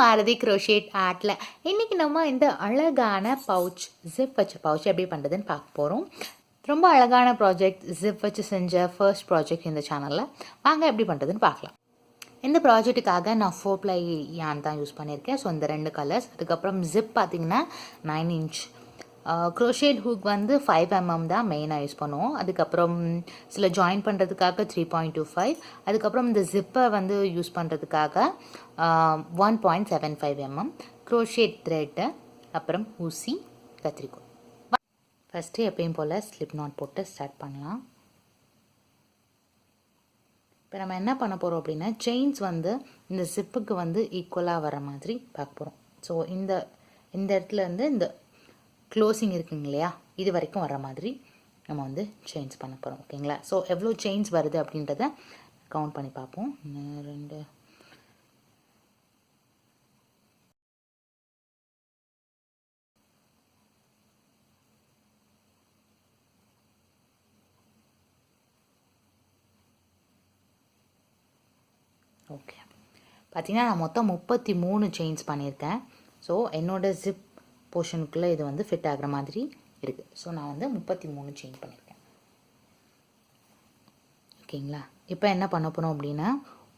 Maruti crochet ஆர்ட்டில் இன்றைக்கி நம்ம இந்த அழகான பவுச் ஜிப் வச்ச பவுச் எப்படி பண்ணுறதுன்னு பார்க்க போகிறோம் ரொம்ப அழகான ப்ராஜெக்ட் ஜிப் வச்சு செஞ்ச ஃபர்ஸ்ட் ப்ராஜெக்ட் இந்த சேனலில் வாங்க எப்படி பண்ணுறதுன்னு பார்க்கலாம். இந்த ப்ராஜெக்ட்டுக்காக நான் ஃபோர் ப்ளை யான் தான் யூஸ் பண்ணியிருக்கேன். ஸோ இந்த ரெண்டு கலர்ஸ் அதுக்கப்புறம் ஜிப் பார்த்தீங்கன்னா நைன் இன்ச் க்ரோஷேட் ஹூக் வந்து ஃபைவ் எம்எம் தான் மெயினாக யூஸ் பண்ணுவோம். அதுக்கப்புறம் சில ஜாயின் பண்ணுறதுக்காக த்ரீ பாயிண்ட் டூ ஃபைவ் அதுக்கப்புறம் இந்த ஜிப்பை வந்து யூஸ் பண்ணுறதுக்காக one point seven five MM crochet thread அப்புறம் ஊசி கத்திரிக்கோள். ஃபஸ்ட்டு எப்பயும் போல் ஸ்லிப் நாட் போட்டு ஸ்டார்ட் பண்ணலாம். இப்போ நம்ம என்ன பண்ண போகிறோம் அப்படின்னா செயின்ஸ் வந்து இந்த ஜிப்புக்கு வந்து ஈக்குவலாக வர மாதிரி பார்க்க போகிறோம் ஸோ இந்த இந்த இடத்துல இருந்து இந்த க்ளோசிங் இருக்குங்க இல்லையா இது வரைக்கும் வர மாதிரி நம்ம வந்து சேஞ்ச் பண்ண போகிறோம் ஓகேங்களா? ஸோ எவ்வளோ சேஞ்ச் வருது அப்படின்றத கவுண்ட் பண்ணி பார்ப்போம். ரெண்டு. ஓகே பார்த்தீங்கன்னா நான் மொத்தம் முப்பத்தி மூணு சேஞ்ச் பண்ணியிருக்கேன். ஸோ என்னோட ஜிப் போர்ஷனுக்குள்ளே இது வந்து ஃபிட் ஆகிற மாதிரி இருக்குது ஸோ நான் வந்து முப்பத்தி மூணு செயின் பண்ணியிருக்கேன் ஓகேங்களா? இப்போ என்ன பண்ண போகிறோம் அப்படின்னா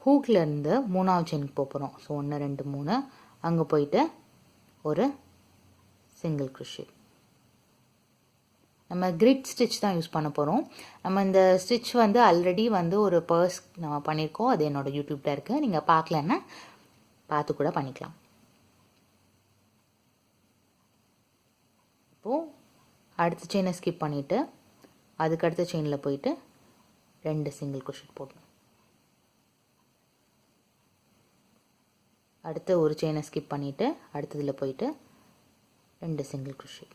ஹூக்லேருந்து மூணாவது செயினுக்கு போக போகிறோம் ஸோ ஒன்று ரெண்டு மூணு. அங்கே போயிட்டு ஒரு சிங்கிள் க்ருஷிட் நம்ம கிரிட் ஸ்டிச் தான் யூஸ் பண்ண போகிறோம் நம்ம இந்த ஸ்டிச் வந்து ஆல்ரெடி வந்து ஒரு பர்ஸ் நம்ம பண்ணியிருக்கோம் அது என்னோடய யூடியூப்பில் இருக்குது நீங்கள் பார்க்கலன்னா பார்த்து கூட பண்ணிக்கலாம். இப்போது அடுத்த செயினை ஸ்கிப் பண்ணிவிட்டு அதுக்கு அடுத்த செயினில் போயிட்டு ரெண்டு சிங்கிள் குஷிட் போடணும். அடுத்த ஒரு செயினை ஸ்கிப் பண்ணிவிட்டு அடுத்ததில் போயிட்டு ரெண்டு சிங்கிள் குஷி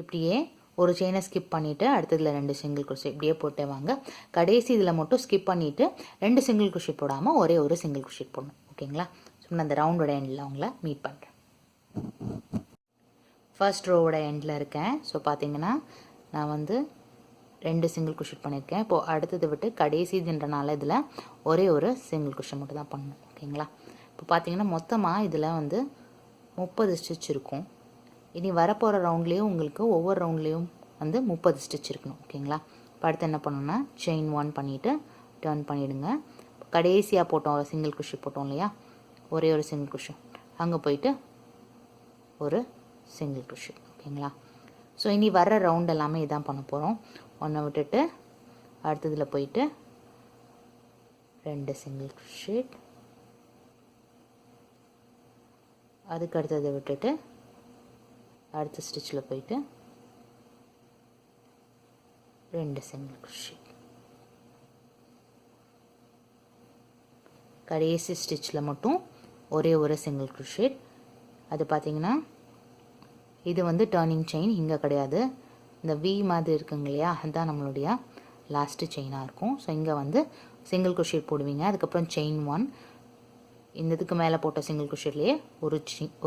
இப்படியே ஒரு செயினை ஸ்கிப் பண்ணிவிட்டு அடுத்ததில் ரெண்டு சிங்கிள் குஷி இப்படியே போட்டே வாங்க. கடைசி இதில் மட்டும் ஸ்கிப் பண்ணிவிட்டு ரெண்டு சிங்கிள் குஷி போடாமல் ஒரே ஒரு சிங்கிள் குஷி போடணும். ஓகேங்களா? ஸோ நான் அந்த ரவுண்டோட எண்டில் அவங்கள மீட் பண்ணுறேன் ஃபர்ஸ்ட் ரோவோட எண்டில் இருக்கேன். ஸோ பார்த்தீங்கன்னா நான் வந்து ரெண்டு சிங்கிள் குஷன் பண்ணியிருக்கேன். இப்போது அடுத்தது விட்டு கடைசி தின்றனால இதில் ஒரே ஒரு சிங்கிள் குஷன் மட்டும் தான் பண்ணணும். ஓகேங்களா? இப்போ பார்த்தீங்கன்னா மொத்தமாக இதில் வந்து முப்பது ஸ்டிச் இருக்கும். இனி வரப்போகிற ரவுண்ட்லேயும் உங்களுக்கு ஒவ்வொரு ரவுண்ட்லேயும் வந்து முப்பது ஸ்டிச் இருக்கணும். ஓகேங்களா? இப்போ அடுத்து என்ன பண்ணணும்னா செயின் ஒன் பண்ணிவிட்டு டேர்ன் பண்ணிவிடுங்க கடைசியாக போட்டோம் சிங்கிள் குஷி போட்டோம் இல்லையா? ஒரே ஒரு சிங்கிள் குஷன் அங்கே போயிட்டு ஒரு சிங்கிள் குஷி ஓகேங்களா? ஸோ இனி வர்ற ரவுண்ட் எல்லாமே இதான் பண்ண போகிறோம் ஒன்றை விட்டுட்டு அடுத்ததில் போயிட்டு ரெண்டு சிங்கிள் ஷீட் அதுக்கு அடுத்ததை விட்டுட்டு அடுத்த ஸ்டிச்சில் போயிட்டு ரெண்டு சிங்கிள் ஷீட் கடைசி ஸ்டிச்சில் மட்டும் ஒரே ஒரு சிங்கிள் குஷிட் அது பார்த்திங்கன்னா இது வந்து டேர்னிங் செயின் இங்கே கிடையாது. இந்த வி மாதிரி இருக்குங்க இல்லையா அதுதான் நம்மளுடைய லாஸ்ட்டு செயினாக இருக்கும். ஸோ இங்கே வந்து சிங்கிள் குஷேட் போடுவீங்க. அதுக்கப்புறம் செயின் ஒன் இந்த இதுக்கு மேலே போட்ட சிங்கிள் குஷேட்லேயே ஒரு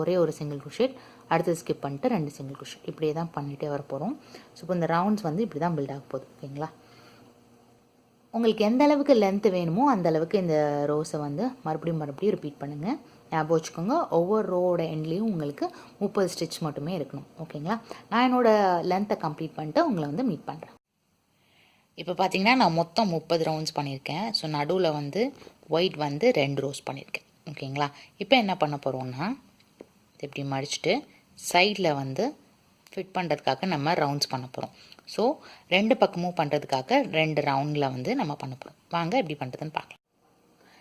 ஒரே ஒரு சிங்கிள் குஷேட் அடுத்தது ஸ்கிப் பண்ணிட்டு ரெண்டு சிங்கிள் குஷேட் இப்படியே தான் பண்ணிகிட்டே வர போகிறோம் ஸோ இப்போ இந்த ரவுண்ட்ஸ் வந்து இப்படி தான் பில்ட் ஆக போகுது. ஓகேங்களா? உங்களுக்கு எந்த அளவுக்கு லென்த்து வேணுமோ அந்த அளவுக்கு இந்த ரோஸை வந்து மறுபடியும் மறுபடியும் ரிப்பீட் பண்ணுங்கள் ஞாபகம் வச்சுக்கோங்க. ஒவ்வொரு ரோவோட எண்ட்லேயும் உங்களுக்கு முப்பது ஸ்டிச் மட்டுமே இருக்கணும். ஓகேங்களா நான் என்னோடய லென்த்தை கம்ப்ளீட் பண்ணிட்டு உங்களை வந்து மீட் பண்ணுறேன் இப்போ பார்த்தீங்கன்னா நான் மொத்தம் முப்பது ரவுண்ட்ஸ் பண்ணியிருக்கேன். ஸோ நடுவில் வந்து ஒயிட் வந்து ரெண்டு ரோஸ் பண்ணியிருக்கேன். ஓகேங்களா இப்போ என்ன பண்ண போகிறோம்னா இப்படி மடிச்சுட்டு சைடில் வந்து ஃபிட் பண்ணுறதுக்காக நம்ம ரவுண்ட்ஸ் பண்ண போகிறோம் ஸோ ரெண்டு பக்கமும் பண்ணுறதுக்காக ரெண்டு ரவுண்டில் வந்து நம்ம பண்ண போகிறோம் வாங்க எப்படி பண்ணுறதுன்னு பார்க்கலாம்.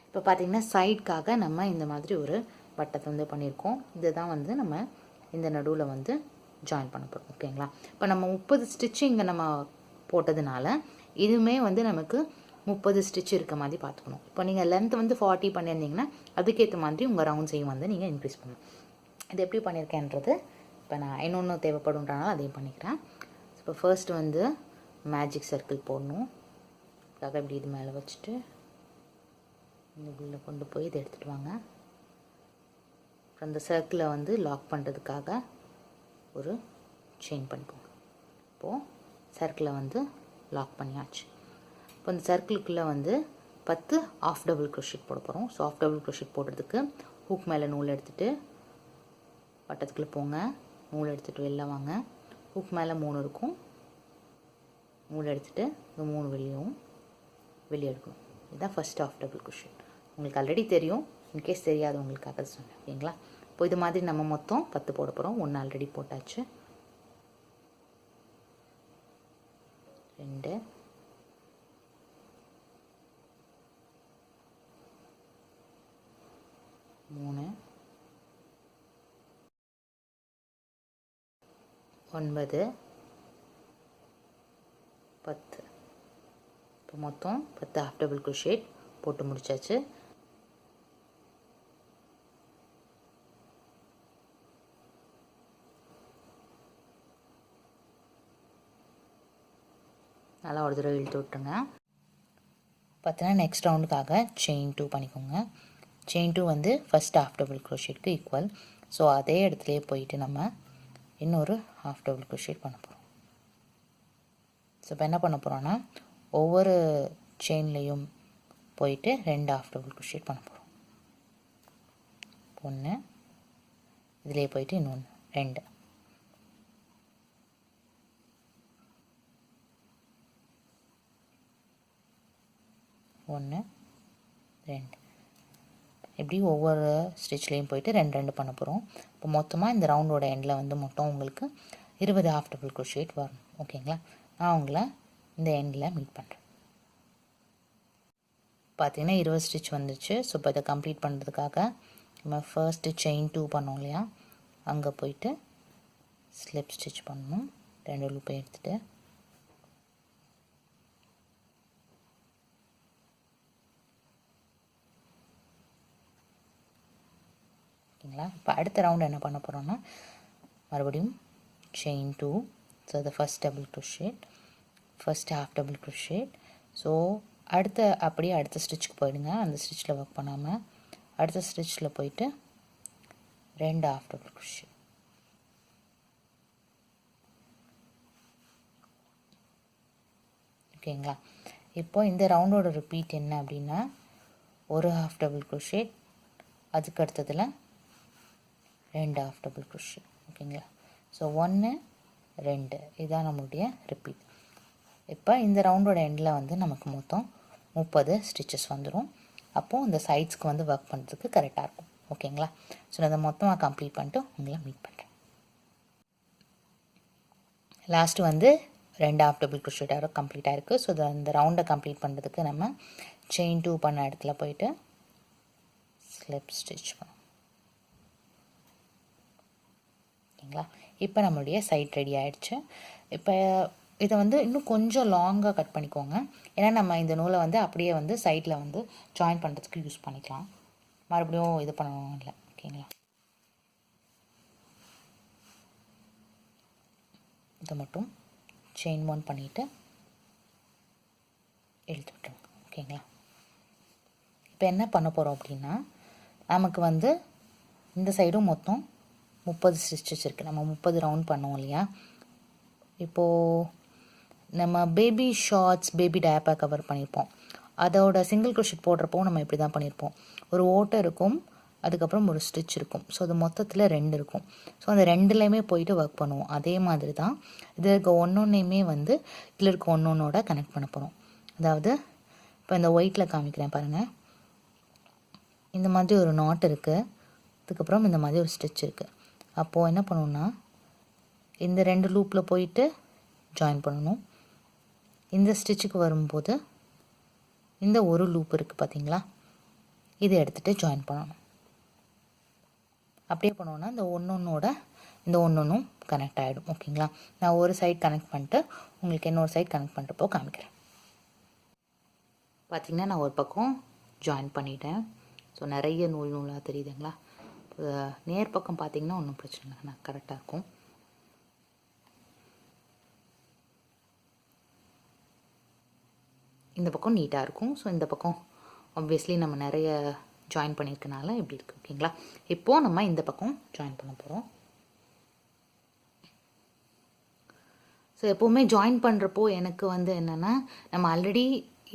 இப்போ பார்த்திங்கன்னா சைட்காக நம்ம இந்த மாதிரி ஒரு வட்டத்தை வந்து பண்ணியிருக்கோம். இதை தான் வந்து நம்ம இந்த நடுவில் வந்து ஜாயின் பண்ண போகிறோம் ஓகேங்களா இப்போ நம்ம முப்பது ஸ்டிச்சு இங்கே நம்ம போட்டதுனால இதுவுமே வந்து நமக்கு முப்பது ஸ்டிச் இருக்க மாதிரி பார்த்துக்கணும். இப்போ நீங்கள் லென்த் வந்து ஃபார்ட்டி பண்ணியிருந்தீங்கன்னா அதுக்கேற்ற மாதிரி உங்கள் ரவுண்ட்ஸையும் வந்து நீங்கள் இன்க்ரீஸ் பண்ணணும். இது எப்படி பண்ணியிருக்கேன்றது இப்போ நான் இன்னொன்று தேவைப்படுன்றனால அதையும் பண்ணிக்கிறேன். இப்போ ஃபர்ஸ்ட் வந்து மேஜிக் சர்க்கிள் போடணும். அதுக்காக இப்படி இது மேலே வச்சுட்டு இந்த உள்ளே கொண்டு போய் இதை எடுத்துகிட்டு வாங்க. அப்புறம் அந்த சர்க்கிளை வந்து லாக் பண்ணுறதுக்காக ஒரு செயின் பண்ணிக்கோங்க. இப்போது சர்க்கிளை வந்து லாக் பண்ணியாச்சு. இப்போ இந்த சர்க்கிளுக்குள்ளே வந்து பத்து ஆஃப் டபுள் க்ரோஷிட் போட போகிறோம் ஸோ ஆஃப் டபுள் க்ரோஷிட் போடுறதுக்கு ஹூக் மேலே நூல் எடுத்துகிட்டு வட்டத்துக்குள்ளே போங்க. நூல் எடுத்துகிட்டு வெளில வாங்க. ஹூக் மேலே மூணு இருக்கும். மூணு எடுத்துகிட்டு இந்த மூணு வெளியும் வெளியே எடுக்கணும். இதுதான் ஃபஸ்ட் ஆஃப் டபுள் குஷன் உங்களுக்கு ஆல்ரெடி தெரியும். இன்கேஸ் தெரியாது தெரியாதவங்களுக்காக சொன்னேன். ஓகேங்களா? இப்போ இது மாதிரி நம்ம மொத்தம் பத்து போட போகிறோம் ஒன்று ஆல்ரெடி போட்டாச்சு. ரெண்டு. மூணு. ஒன்பது. பத்து. இப்போ மொத்தம் பத்து. ஹாஃப் டபுள் குஷேட் போட்டு முடிச்சாச்சு. நல்லா ஒரு தடவை இழுத்து விட்டுருங்க. பார்த்தீங்கன்னா நெக்ஸ்ட் ரவுண்டுக்காக செயின் டூ பண்ணிக்கோங்க. செயின் டூ வந்து ஃபஸ்ட் ஹாஃப் டபுள் குரோஷேட்க்கு ஈக்குவல் ஸோ அதே இடத்துலையே போயிட்டு நம்ம இன்னொரு ஹாஃப் டபுள் க்ரோஷேட் பண்ண போகிறோம் ஸோ இப்போ என்ன பண்ண போகிறோன்னா ஒவ்வொரு செயின்லேயும் போயிட்டு ரெண்டு ஹாஃப் டபுள் க்ரோஷேட் பண்ண போகிறோம் ஒன்று இதிலே போயிட்டு இன்னொன்று ரெண்டு. ஒன்று ரெண்டு. இப்படி ஒவ்வொரு ஸ்டிச்லேயும் போயிட்டு ரெண்டு ரெண்டு பண்ண போகிறோம் இப்போ மொத்தமாக இந்த ரவுண்டோட எண்டில் வந்து மொத்தம் உங்களுக்கு இருபது ஹாஃப் டபுள் க்ரோஷேட் வரும். ஓகேங்களா நான் உங்களை இந்த எண்டில் மீட் பண்ணுறேன் பார்த்தீங்கன்னா இருபது ஸ்டிச் வந்துச்சு. ஸோ இப்போ இதை கம்ப்ளீட் பண்ணுறதுக்காக நம்ம ஃபர்ஸ்ட்டு செயின் டூ பண்ணோம் இல்லையா? அங்கே போயிட்டு ஸ்லிப் ஸ்டிச் பண்ணணும். ரெண்டு லூப்பை எடுத்துகிட்டு ஓகேங்களா? இப்போ அடுத்த ரவுண்ட் என்ன பண்ண போகிறோன்னா மறுபடியும் chain two so the first double crochet first half double crochet so அடுத்த அப்படியே அடுத்த ஸ்டிச்சுக்கு போயிடுங்க. அந்த ஸ்டிச்சில் ஒர்க் பண்ணாமல் அடுத்த ஸ்டிச்சில் போயிட்டு ரெண்டு ஹாஃப் டபுள் க்ரோஷேட் ஓகேங்களா? இப்போ இந்த ரவுண்டோட ரிப்பீட் என்ன அப்படின்னா ஒரு ஹாஃப் டபுள் க்ரோஷேட் அதுக்கு அடுத்ததில் ரெண்டு ஆஃப் டபுள் குஷி ஓகேங்களா ஸோ ஒன்று ரெண்டு. இதுதான் நம்மளுடைய ரிப்பீட் இப்போ இந்த ரவுண்டோட எண்டில் வந்து நமக்கு மொத்தம் முப்பது ஸ்டிச்சஸ் வந்துடும் அப்போது இந்த சைட்ஸ்க்கு வந்து ஒர்க் பண்ணுறதுக்கு கரெக்டாக இருக்கும். ஓகேங்களா ஸோ நான் அதை மொத்தமாக கம்ப்ளீட் பண்ணிட்டு உங்களை மீட் பண்ணுறேன் லாஸ்ட்டு வந்து ரெண்டு ஆஃப் டபுள் க்ரோஷேட்டாக கம்ப்ளீட்டாக இருக்குது ஸோ இந்த ரவுண்டை கம்ப்ளீட் பண்ணுறதுக்கு நம்ம செயின் டூ பண்ண இடத்துல போயிட்டு ஸ்லிப் ஸ்டிச் பண்ணுவோம் ஓகேங்களா? இப்போ நம்மளுடைய சைட் ரெடி ஆகிடுச்சு இப்போ இதை வந்து இன்னும் கொஞ்சம் லாங்காக கட் பண்ணிக்கோங்க. ஏன்னா நம்ம இந்த நூலை வந்து அப்படியே வந்து சைடில் வந்து ஜாயின் பண்ணுறதுக்கு யூஸ் பண்ணிக்கலாம். மறுபடியும் இது பண்ணணும் இல்லை. ஓகேங்களா? இதை மட்டும் செயின் ஒன் பண்ணிவிட்டு எழுத்து விட்டுருங்க. ஓகேங்களா? இப்போ என்ன பண்ண போகிறோம் அப்படின்னா நமக்கு வந்து இந்த சைடும் மொத்தம் முப்பது ஸ்டிச்சஸ் இருக்குது நம்ம முப்பது ரவுண்ட் பண்ணுவோம் இல்லையா? இப்போது நம்ம baby shorts baby diaper cover பண்ணியிருப்போம் அதோட சிங்கிள் க்ரோஷட் போடுறப்போ நம்ம இப்படி தான் பண்ணியிருப்போம் ஒரு ஓட்டை இருக்கும் அதுக்கப்புறம் ஒரு ஸ்டிச் இருக்கும். ஸோ அது மொத்தத்தில் ரெண்டு இருக்கும். ஸோ அந்த ரெண்டுலேயுமே போயிட்டு ஒர்க் பண்ணுவோம். அதே மாதிரி தான் இதில் இருக்க ஒன்றொன்னையுமே வந்து இதில் இருக்க ஒன்றொன்னோட கனெக்ட் பண்ண போகிறோம் அதாவது இப்போ இந்த ஒயிட்டில் காமிக்கிறேன் பாருங்கள் இந்த மாதிரி ஒரு நாட் இருக்குது அதுக்கப்புறம் இந்த மாதிரி ஒரு ஸ்டிச் இருக்குது அப்போது என்ன பண்ணணும்னா இந்த ரெண்டு லூப்பில் போயிட்டு ஜாயின் பண்ணணும். இந்த ஸ்டிச்சுக்கு வரும்போது இந்த ஒரு லூப் இருக்குது பார்த்தீங்களா இதை எடுத்துகிட்டு ஜாயின் பண்ணணும். அப்படியே பண்ணோன்னா இந்த ஒன்று ஒன்றோட இந்த ஒன்று ஒன்றும் கனெக்ட் ஆகிடும் ஓகேங்களா? நான் ஒரு சைட் கனெக்ட் பண்ணிட்டு உங்களுக்கு இன்னொரு சைட் கனெக்ட் பண்ணிட்டு காமிக்கிறேன். பார்த்திங்கன்னா நான் ஒரு பக்கம் ஜாயின் பண்ணிட்டேன். ஸோ நிறைய நூல் நூலாக தெரியுதுங்களா? நேர் பக்கம் பார்த்தீங்கன்னா ஒன்றும் பிரச்சனை இல்லை நான் கரெக்டாக இருக்கும். இந்த பக்கம் நீட்டாக இருக்கும். ஸோ இந்த பக்கம் ஆப்வியஸ்லி நம்ம நிறைய ஜாயின் பண்ணியிருக்கனால இப்படி இருக்குது ஓகேங்களா? இப்போது நம்ம இந்த பக்கம் ஜாயின் பண்ண போகிறோம் ஸோ எப்போவுமே ஜாயின் பண்ணுறப்போ எனக்கு வந்து என்னென்னா நம்ம ஆல்ரெடி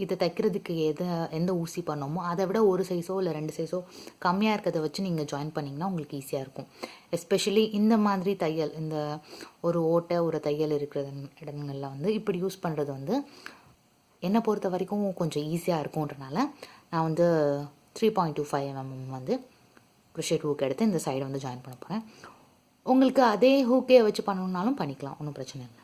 இதை தைக்கிறதுக்கு எது எந்த ஊசி பண்ணோமோ அதை விட ஒரு சைஸோ இல்லை ரெண்டு சைஸோ கம்மியாக இருக்கிறத வச்சு நீங்கள் ஜாயின் பண்ணிங்கன்னா உங்களுக்கு ஈஸியாக இருக்கும். எஸ்பெஷலி இந்த மாதிரி தையல் இந்த ஒரு ஓட்டை ஒரு தையல் இருக்கிற இடங்களில் வந்து இப்படி யூஸ் பண்ணுறது வந்து என்னை பொறுத்த வரைக்கும் கொஞ்சம் ஈஸியாக இருக்கும்ன்றனால நான் வந்து three point two five MM வந்து க்ரிஷேட் ஹூக் எடுத்து இந்த சைடு வந்து ஜாயின் பண்ண போகிறேன் உங்களுக்கு அதே ஹூக்கே வச்சு பண்ணணுன்னாலும் பண்ணிக்கலாம் ஒன்றும் பிரச்சனை இல்லை.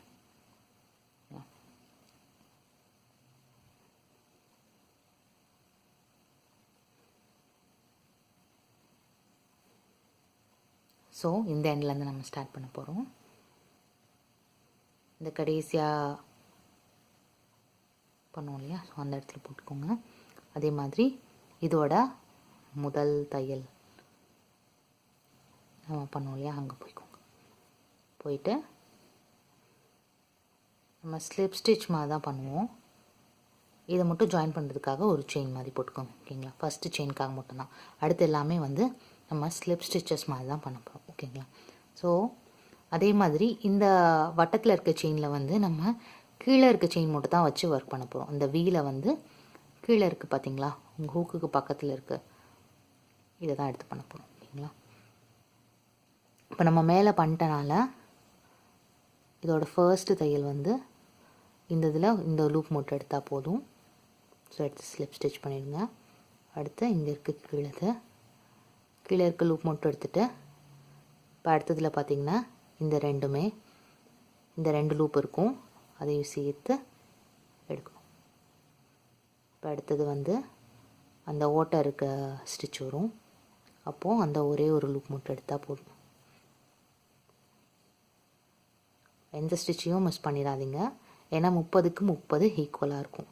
ஸோ இந்த எண்ட்லேருந்து நம்ம ஸ்டார்ட் பண்ண போகிறோம் இந்த கடைசியாக பண்ணுவோம் இல்லையா? ஸோ அந்த இடத்துல போட்டுக்கோங்க. அதே மாதிரி இதோட முதல் தையல் நம்ம பண்ணோம் இல்லையா? அங்கே போய்க்கோங்க. போயிட்டு நம்ம ஸ்லிப் ஸ்டிச் மாதிரி தான் பண்ணுவோம். இதை மட்டும் ஜாயின் பண்ணுறதுக்காக ஒரு செயின் மாதிரி போட்டுக்கோங்க ஓகேங்களா ஃபஸ்ட்டு செயினுக்காக மட்டும்தான். அடுத்து எல்லாமே வந்து நம்ம ஸ்லிப் ஸ்டிச்சஸ் மாதிரி தான் பண்ண போகிறோம் ஓகேங்களா? ஸோ அதே மாதிரி இந்த வட்டத்தில் இருக்க செயினில் வந்து நம்ம கீழே இருக்க செயின் மட்டும் தான் வச்சு ஒர்க் பண்ண போகிறோம் இந்த வீலை வந்து கீழே இருக்குது பார்த்தீங்களா உங்கள் ஹூக்குக்கு பக்கத்தில் இருக்க இதை தான் எடுத்து பண்ண போகிறோம் ஓகேங்களா இப்போ நம்ம மேலே பண்ணிட்டனால இதோட ஃபர்ஸ்ட்டு தையல் வந்து இந்த இதில் இந்த லூப் மட்டும் எடுத்தால் போதும். ஸோ எடுத்து ஸ்லிப் ஸ்டிச் பண்ணிடுங்க. அடுத்து இங்கே இருக்க கீழே கீழே இருக்க லூப் மட்டும் எடுத்துகிட்டு இப்போ அடுத்ததில் பார்த்தீங்கன்னா இந்த ரெண்டுமே இந்த ரெண்டு லூப் இருக்கும். அதையும் சேர்த்து எடுக்கணும். இப்போ அடுத்தது வந்து அந்த ஓட்டை இருக்க ஸ்டிச் வரும். அப்போது அந்த ஒரே ஒரு லூப் மட்டும் எடுத்தால் போதும். எந்த ஸ்டிச்சையும் மிஸ் பண்ணிடாதீங்க. ஏன்னா முப்பதுக்கு முப்பது ஈக்குவலாக இருக்கும்.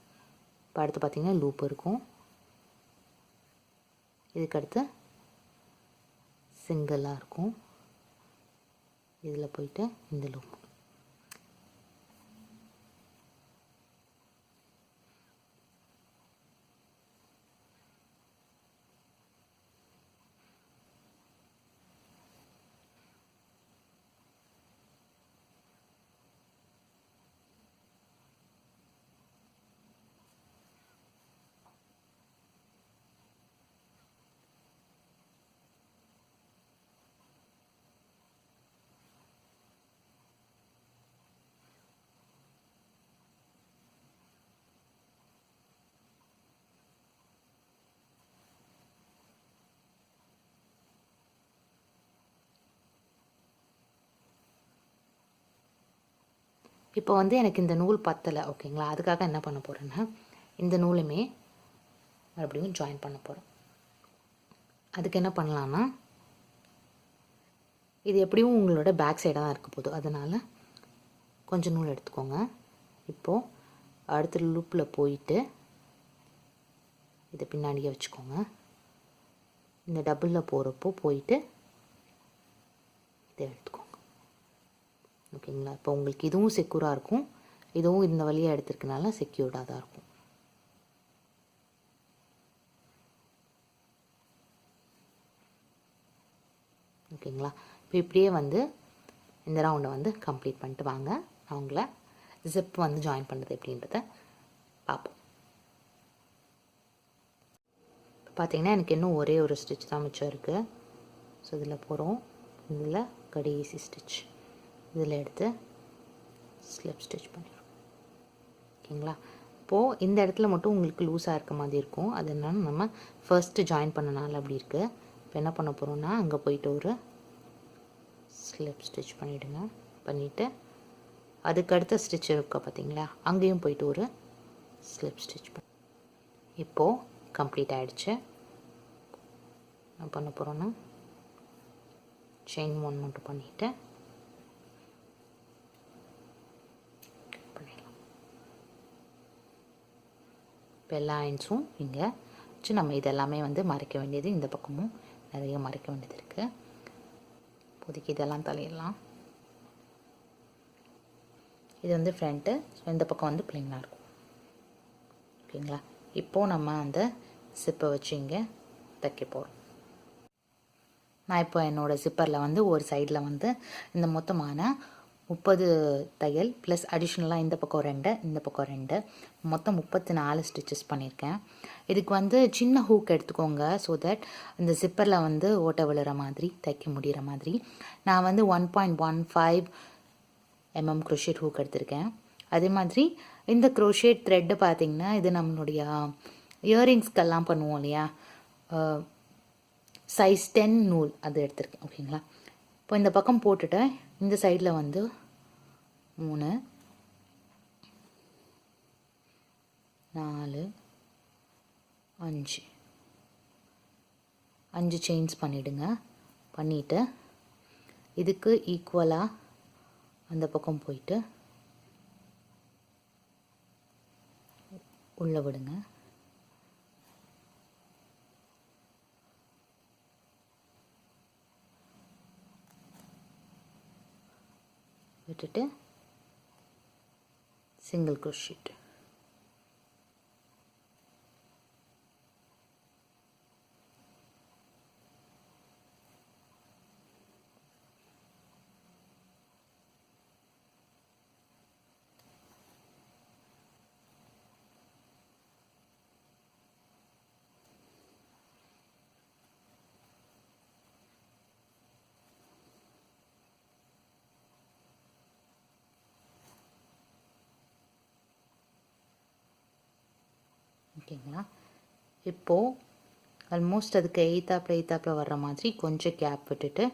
இப்போ அடுத்து பார்த்திங்கன்னா லூப் இருக்கும். இதுக்கடுத்து சிங்கிளாக இருக்கும். இதில் போயிட்டு இந்த லூப் இப்போ வந்து எனக்கு இந்த நூல் பத்தலை ஓகேங்களா? அதுக்காக என்ன பண்ண போகிறேன்னா இந்த நூலுமே மறுபடியும் ஜாயின் பண்ண போகிறோம் அதுக்கு என்ன பண்ணலான்னா இது எப்படியும் உங்களோட பேக் சைடாக தான் இருக்க போகுது. அதனால் கொஞ்சம் நூல் எடுத்துக்கோங்க. இப்போது அடுத்த லூப்பில் போயிட்டு இதை பின்னாடியே வச்சுக்கோங்க. இந்த டபுளில் போகிறப்போ போயிட்டு இதை எடுத்துக்கோங்க ஓகேங்களா? இப்போ உங்களுக்கு இதுவும் செக்யூராக இருக்கும். இதுவும் இந்த வழியாக எடுத்திருக்கனால செக்யூர்டாக தான் இருக்கும். ஓகேங்களா? இப்போ இப்படியே வந்து இந்த ரவுண்டை வந்து கம்ப்ளீட் பண்ணிட்டு வாங்க. நான் உங்களை ஜிப் வந்து ஜாயின் பண்ணுறது எப்படின்றத பார்ப்போம். பார்த்தீங்கன்னா எனக்கு இன்னும் ஒரே ஒரு ஸ்டிச் தான் மிச்சம் இருக்குது ஸோ இதில் போகிறோம். இதில் கடைசி ஸ்டிச் இதில் எடுத்து ஸ்லிப் ஸ்டிச் பண்ணிடுறோம் ஓகேங்களா? இப்போது இந்த இடத்துல மட்டும் உங்களுக்கு லூஸாக இருக்க மாதிரி இருக்கும். அது என்னென்னு நம்ம ஃபர்ஸ்ட்டு ஜாயின் பண்ணனால அப்படி இருக்குது இப்போ என்ன பண்ண போகிறோம்னா அங்கே போயிட்டு ஒரு ஸ்லிப் ஸ்டிச் பண்ணிவிடுங்க பண்ணிவிட்டு அதுக்கு அடுத்த ஸ்டிச் இருக்கா பார்த்தீங்களா? அங்கேயும் போயிட்டு ஒரு ஸ்லிப் ஸ்டிச் பண்ண. இப்போது கம்ப்ளீட் ஆகிடுச்சு என்ன பண்ண போகிறோன்னா செயின் ஒன் மட்டும் பண்ணிவிட்டு இப்போ எல்லா இங்கே. வச்சு நம்ம இதெல்லாமே வந்து மறைக்க வேண்டியது இந்த பக்கமும் நிறைய மறைக்க வேண்டியது இருக்குது இப்போதைக்கு இதெல்லாம் தலையிடலாம் இது வந்து ஃப்ரண்ட்டு ஸோ இந்த பக்கம் வந்து பிள்ளைங்களாக இருக்கும். ஓகேங்களா? இப்போது நம்ம அந்த சிப்பை வச்சு இங்கே தைக்க போகிறோம் நான் இப்போ என்னோடய சிப்பரில் வந்து ஒரு சைடில் வந்து இந்த மொத்தமான முப்பது தையல் ப்ளஸ் அடிஷ்னலாக இந்த பக்கம் ரெண்டு இந்த பக்கம் ரெண்டு. மொத்தம் முப்பத்தி நாலு ஸ்டிச்சஸ் பண்ணியிருக்கேன். இதுக்கு வந்து சின்ன ஹூக் எடுத்துக்கோங்க ஸோ தட் இந்த ஜிப்பரில் வந்து ஓட்ட விழுற மாதிரி தைக்க முடிகிற மாதிரி. நான் வந்து one point one five MM crochet hook எடுத்திருக்கேன். அதே மாதிரி இந்த க்ரோஷேட் த்ரெட்டு பார்த்திங்கன்னா இது நம்மளுடைய இயரிங்ஸ்க்கெல்லாம் பண்ணுவோம் இல்லையா? சைஸ் டென் நூல் அது எடுத்திருக்கேன் ஓகேங்களா இப்போ இந்த பக்கம் போட்டுட்டேன் இந்த சைடில் வந்து மூணு நாலு அஞ்சு. அஞ்சு செயின்ஸ் பண்ணிவிடுங்க பண்ணிவிட்டு இதுக்கு ஈக்குவலாக அந்த பக்கம் போயிட்டு உள்ளே விடுங்க. விட்டுட்டு சிங்கிள் குரோஷீட் ஓகேங்களா? இப்போது ஆல்மோஸ்ட் அதுக்கு எய்த்தாப்பில் எய்த்தாப்பில் வர்ற மாதிரி கொஞ்சம் கேப் விட்டுட்டு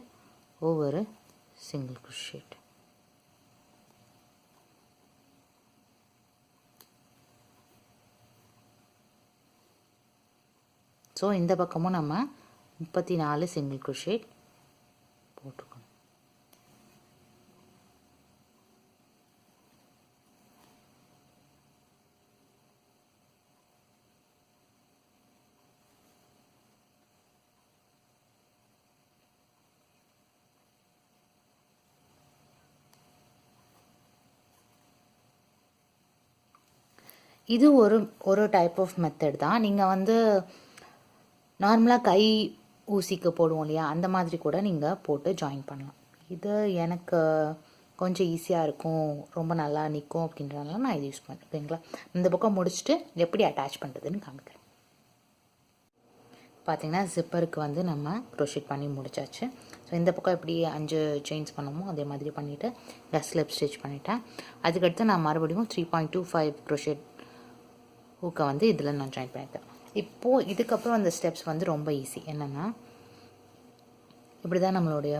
ஒவ்வொரு சிங்கிள் குஷேட் ஸோ இந்த பக்கமும் நம்ம முப்பத்தி நாலு சிங்கிள் குஷேட் போட்டுக்கணும். இது ஒரு ஒரு டைப் ஆஃப் மெத்தட் தான். நீங்கள் வந்து நார்மலாக கை ஊசிக்கு போடுவோம் இல்லையா? அந்த மாதிரி கூட நீங்கள் போட்டு ஜாயின் பண்ணலாம். இது எனக்கு கொஞ்சம் ஈஸியாக இருக்கும். ரொம்ப நல்லா நிற்கும் அப்படின்றதுனால நான் இது யூஸ் பண்ணுறேன் ஓகேங்களா இந்த பக்கம் முடிச்சுட்டு எப்படி அட்டாச் பண்ணுறதுன்னு காமிக்கிறேன். பார்த்தீங்கன்னா ஜிப்பருக்கு வந்து நம்ம க்ரோஷிட் பண்ணி முடிச்சாச்சு. ஸோ இந்த பக்கம் எப்படி அஞ்சு செயின்ஸ் பண்ணமோ அதே மாதிரி பண்ணிவிட்டு இங்கே ஸ்லிப் ஸ்டிச் பண்ணிட்டேன். அதுக்கடுத்து நான் மறுபடியும் three point two five crochet ஹூக்கை வந்து இதில் நான் ஜாயின் பண்ணிட்டேன். இப்போது இதுக்கப்புறம் அந்த ஸ்டெப்ஸ் வந்து ரொம்ப ஈஸி என்னென்னா இப்படி தான் நம்மளுடைய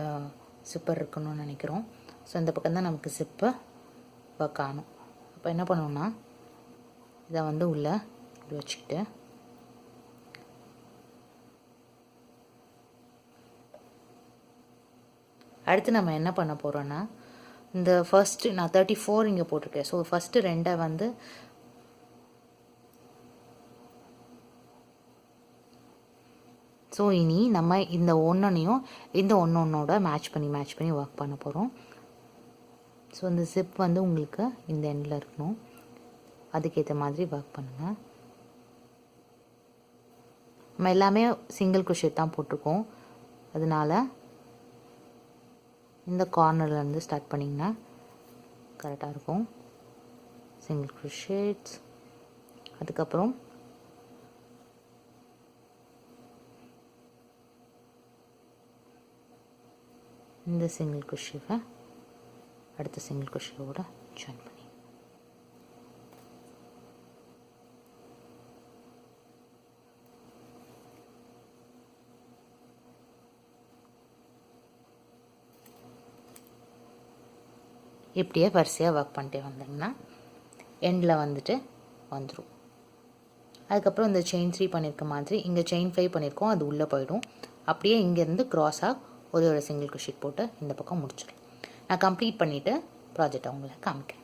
சிப்பர் இருக்கணும்னு நினைக்கிறோம். ஸோ இந்த பக்கம் தான் நமக்கு சிப்பு ஒர்க் ஆகணும். அப்போ என்ன பண்ணோம்னா இதை வந்து உள்ளே இப்படி வச்சுக்கிட்டு அடுத்து நம்ம என்ன பண்ண போகிறோன்னா இந்த ஃபஸ்ட்டு நான் தேர்ட்டி ஃபோர் இங்கே போட்டிருக்கேன். ஸோ ஃபஸ்ட்டு ரெண்டை வந்து ஸோ இனி நம்ம இந்த ஒன்றனையும் இந்த ஒன்று ஒன்றோட மேட்ச் பண்ணி மேட்ச் பண்ணி ஒர்க் பண்ண போகிறோம் ஸோ இந்த ஜிப் வந்து உங்களுக்கு இந்த எண்டில் இருக்கணும். அதுக்கேற்ற மாதிரி ஒர்க் பண்ணுங்கள் நம்ம எல்லாமே சிங்கிள் குஷேட் தான் போட்டிருக்கோம். அதனால் இந்த கார்னர்லேருந்து ஸ்டார்ட் பண்ணிங்கன்னா கரெக்டாக இருக்கும். சிங்கிள் குஷேட்ஸ் அதுக்கப்புறம் இந்த சிங்கிள் குஷிவை அடுத்த சிங்கிள் குஷியோட ஜாயின் பண்ணி. இப்படியே வரிசையாக ஒர்க் பண்ணிட்டே வந்தீங்கன்னா எண்டில் வந்துட்டு வந்துடும் அதுக்கப்புறம் இந்த செயின் த்ரீ பண்ணியிருக்க மாதிரி இங்கே செயின் ஃபைவ் பண்ணியிருக்கோம் அது உள்ளே போயிடும். அப்படியே இங்கேருந்து க்ராஸாக ஒரே ஒரு சிங்கிள் குஷீட் போட்டு இந்த பக்கம் முடிச்சிடும் நான் கம்ப்ளீட் பண்ணிவிட்டு ப்ராஜெக்ட் அவங்கள காமிக்கிறேன்.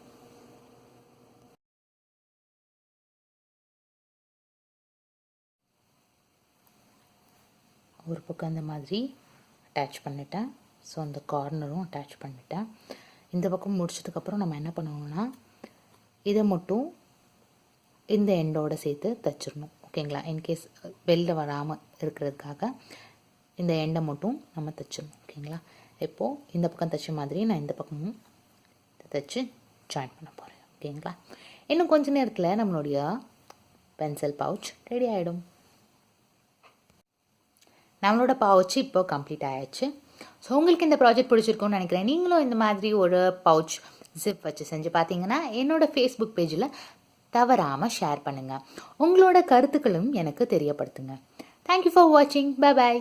ஒரு பக்கம் இந்த மாதிரி அட்டாச் பண்ணிட்டேன். ஸோ அந்த கார்னரும் அட்டாச் பண்ணிட்டேன். இந்த பக்கம் முடிச்சதுக்கப்புறம் நம்ம என்ன பண்ணுவோம்னா இதை மட்டும் இந்த எண்டோடு சேர்த்து தைச்சிடணும். ஓகேங்களா இன்கேஸ் வெளில வராமல் இருக்கிறதுக்காக இந்த எண்டை மட்டும் நம்ம தைச்சிடணும் ஓகேங்களா? இப்போது இந்த பக்கம் தைச்ச மாதிரி நான் இந்த பக்கமும் தைச்சு ஜாயின் பண்ண போகிறேன் ஓகேங்களா? இன்னும் கொஞ்ச நேரத்தில் நம்மளுடைய பென்சில் பவுச் ரெடி ஆகிடும் நம்மளோட பவுச் இப்போ கம்ப்ளீட் ஆயாச்சு. ஸோ உங்களுக்கு இந்த ப்ராஜெக்ட் பிடிச்சிருக்கும்னு நினைக்கிறேன். நீங்களும் இந்த மாதிரி ஒரு பவுச் ஜிப் வச்சு செஞ்சு பார்த்தீங்கன்னா என்னோடய ஃபேஸ்புக் பேஜில் தவறாமல் ஷேர் பண்ணுங்கள் உங்களோட கருத்துக்களும் எனக்கு தெரியப்படுத்துங்க. தேங்க்யூ ஃபார் வாட்சிங் பை பாய்